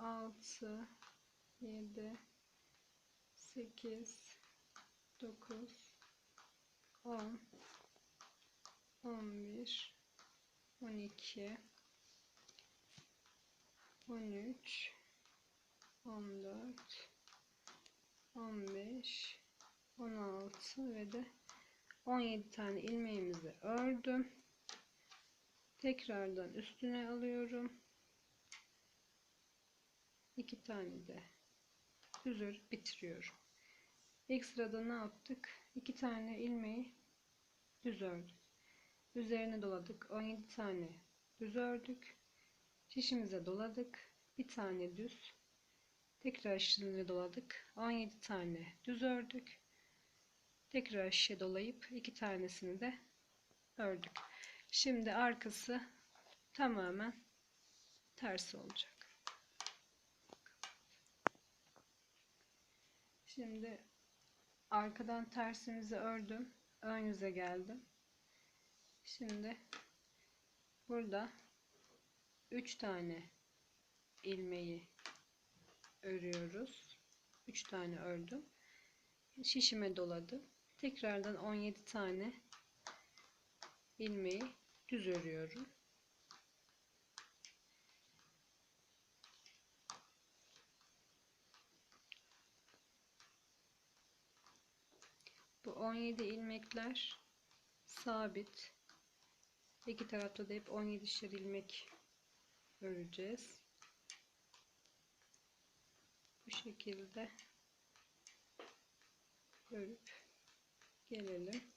6 7 8 9 10 11 12 13 14 15 16 ve de 17 tane ilmeğimizi ördüm. Tekrardan üstüne alıyorum. 2 tane de düz örüp bitiriyorum. İlk sırada ne yaptık? 2 tane ilmeği düz ördük. Üzerine doladık. 17 tane düz ördük. Şişimize doladık. Bir tane düz. Tekrar şişimize doladık. 17 tane düz ördük. Tekrar şişe dolayıp iki tanesini de ördük. Şimdi arkası tamamen ters olacak. Şimdi arkadan tersimizi ördüm. Ön yüze geldim. Şimdi burada 3 tane ilmeği örüyoruz. 3 tane ördüm. Şişime doladım. Tekrardan 17 tane ilmeği düz örüyorum. 17 ilmekler sabit. İki tarafta da hep 17'şer ilmek öreceğiz. Bu şekilde örüp gelelim.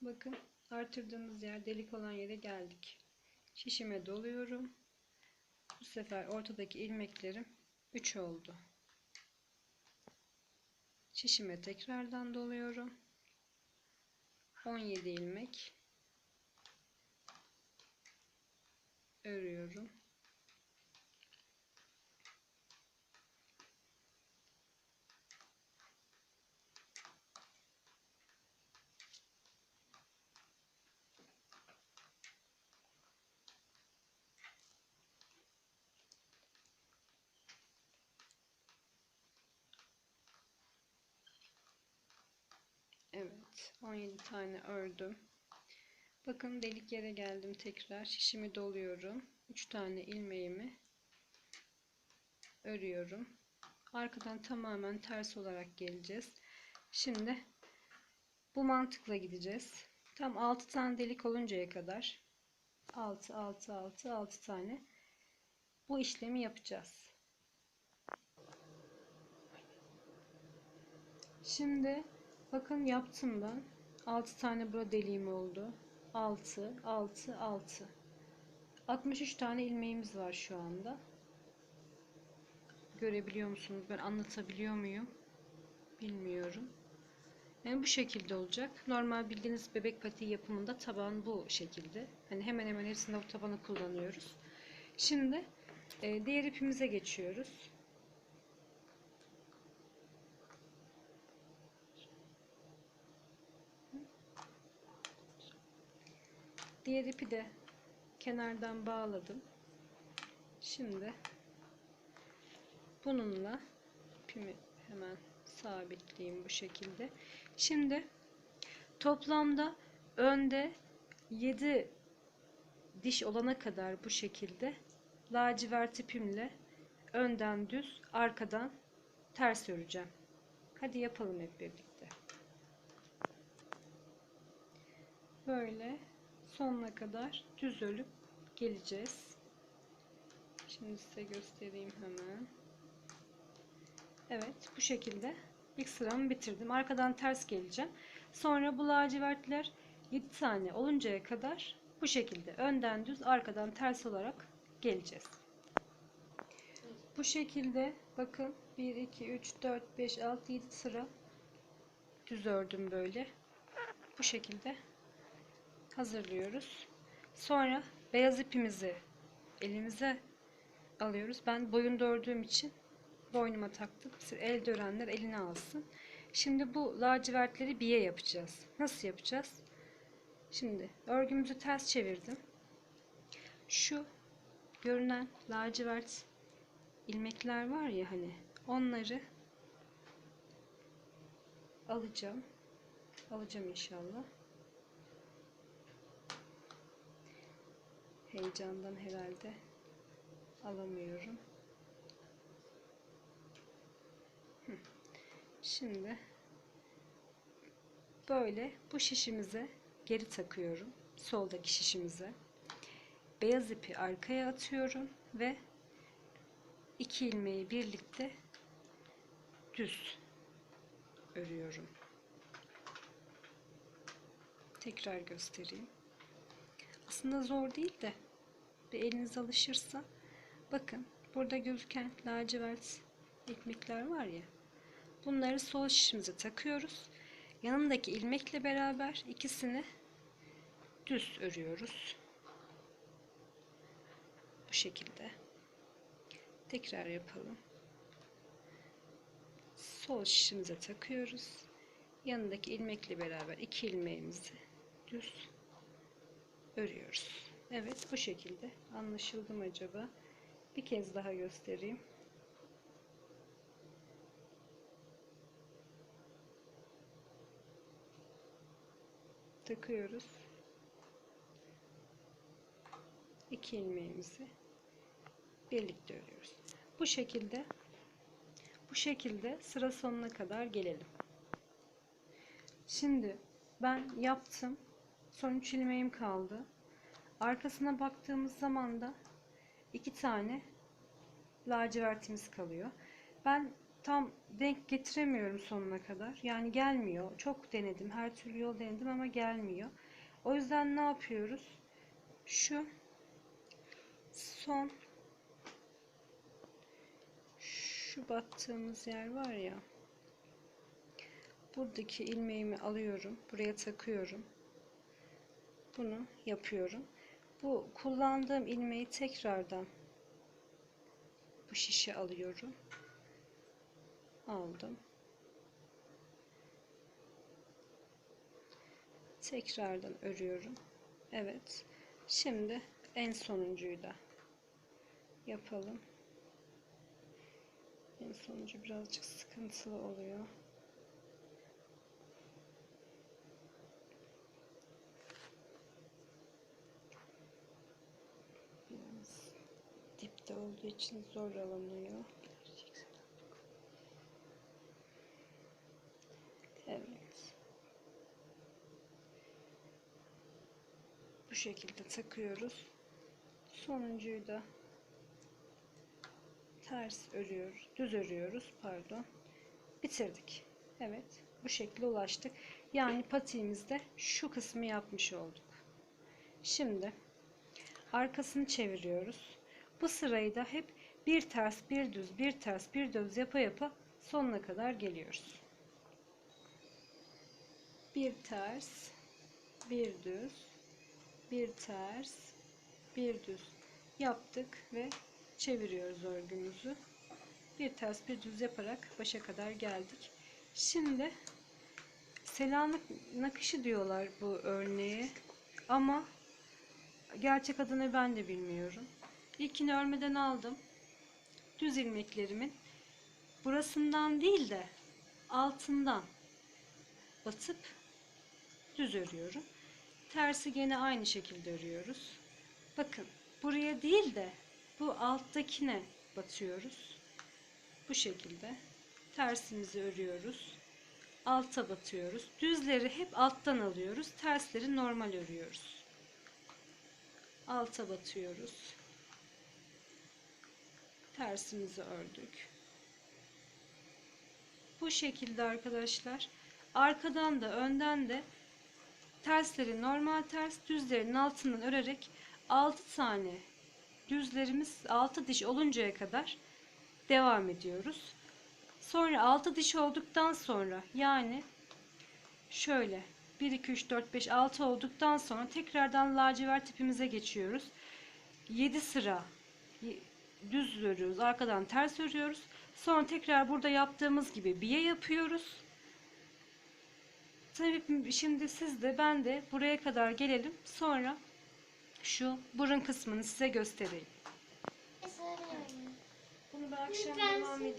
Bakın artırdığımız yer delik olan yere geldik. Şişime doluyorum. Bu sefer ortadaki ilmeklerim 3 oldu. Şişime tekrardan doluyorum. 17 ilmek örüyorum. Evet 17 tane ördüm. Bakın delik yere geldim tekrar. Şişimi doluyorum. 3 tane ilmeğimi örüyorum. Arkadan tamamen ters olarak geleceğiz. Şimdi bu mantıkla gideceğiz. Tam 6 tane delik oluncaya kadar 6 6 6 6 tane bu işlemi yapacağız. Şimdi bakın yaptım ben. 6 tane burada deliğim oldu. 6 6 6 63 tane ilmeğimiz var şu anda. Görebiliyor musunuz? Ben anlatabiliyor muyum? Bilmiyorum. Yani bu şekilde olacak. Normal bildiğiniz bebek patiği yapımında taban bu şekilde. Hani hemen hemen hepsinde bu tabanı kullanıyoruz. Şimdi e, diğer ipimize geçiyoruz. Diğer ipi de kenardan bağladım. Şimdi bununla ipimi hemen sabitleyeyim bu şekilde. Şimdi toplamda önde 7 diş olana kadar bu şekilde lacivert ipimle önden düz arkadan ters öreceğim. Hadi yapalım hep birlikte. Böyle sonuna kadar düz örüp geleceğiz. Şimdi size göstereyim hemen. Evet bu şekilde ilk sıramı bitirdim. Arkadan ters geleceğim. Sonra bu lacivertler 7 tane oluncaya kadar bu şekilde önden düz arkadan ters olarak geleceğiz. Bu şekilde bakın 1 2 3 4 5 6 7 sıra düz ördüm böyle. Bu şekilde hazırlıyoruz. Sonra beyaz ipimizi elimize alıyoruz. Ben boyunda ördüğüm için boynuma taktım. Siz elde örenler eline alsın. Şimdi bu lacivertleri biye yapacağız. Nasıl yapacağız? Şimdi örgümüzü ters çevirdim. Şu görünen lacivert ilmekler var ya hani onları alacağım. Alacağım inşallah. Heyecandan herhalde alamıyorum. Şimdi böyle bu şişimize geri takıyorum. Soldaki şişimize. Beyaz ipi arkaya atıyorum ve iki ilmeği birlikte düz örüyorum. Tekrar göstereyim. Aslında zor değil de bir eliniz alışırsa bakın burada gözüken lacivert ilmekler var ya bunları sol şişimize takıyoruz. Yanındaki ilmekle beraber ikisini düz örüyoruz. Bu şekilde. Tekrar yapalım. Sol şişimize takıyoruz. Yanındaki ilmekle beraber iki ilmeğimizi düz örüyoruz. Evet bu şekilde. Anlaşıldı mı acaba? Bir kez daha göstereyim. Takıyoruz. İki ilmeğimizi birlikte örüyoruz. Bu şekilde bu şekilde sıra sonuna kadar gelelim. Şimdi ben yaptım. Son 3 ilmeğim kaldı. Arkasına baktığımız zaman da iki tane lacivertimiz kalıyor. Ben tam denk getiremiyorum sonuna kadar. Yani gelmiyor. Çok denedim. Her türlü yol denedim ama gelmiyor. O yüzden ne yapıyoruz? Şu son şu battığımız yer var ya buradaki ilmeğimi alıyorum buraya takıyorum bunu yapıyorum. Bu kullandığım ilmeği tekrardan bu şişe alıyorum. Aldım. Tekrardan örüyorum. Evet şimdi en sonuncuyu da yapalım. En sonuncu birazcık sıkıntılı oluyor olduğu için zor alınıyor. Evet. Bu şekilde takıyoruz. Sonuncuyu da ters örüyoruz düz örüyoruz pardon. Bitirdik. Evet bu şekilde ulaştık. Yani patiğimizde şu kısmı yapmış olduk. Şimdi arkasını çeviriyoruz bu sırayı da hep bir ters bir düz bir ters bir düz yapa yapa sonuna kadar geliyoruz. Bir ters bir düz bir ters bir düz yaptık ve çeviriyoruz örgümüzü. Bir ters bir düz yaparak başa kadar geldik. Şimdi Selanik nakışı diyorlar bu örneğe ama gerçek adını ben de bilmiyorum İlkini örmeden aldım. Düz ilmeklerimin. Burasından değil de altından batıp düz örüyorum. Tersi gene aynı şekilde örüyoruz. Bakın buraya değil de bu alttakine batıyoruz. Bu şekilde tersimizi örüyoruz. Alta batıyoruz. Düzleri hep alttan alıyoruz. Tersleri normal örüyoruz. Alta batıyoruz tersimizi ördük bu şekilde arkadaşlar arkadan da önden de tersleri normal ters düzlerin altından örerek 6 tane düzlerimiz 6 diş oluncaya kadar devam ediyoruz. Sonra 6 diş olduktan sonra yani şöyle 1 2 3 4 5 6 olduktan sonra tekrardan lacivert ipimize geçiyoruz. 7 sıra düz örüyoruz. Arkadan ters örüyoruz. Sonra tekrar burada yaptığımız gibi biye yapıyoruz. Şimdi siz de ben de buraya kadar gelelim. Sonra şu burun kısmını size göstereyim. Bunu ben akşam devam edeyim.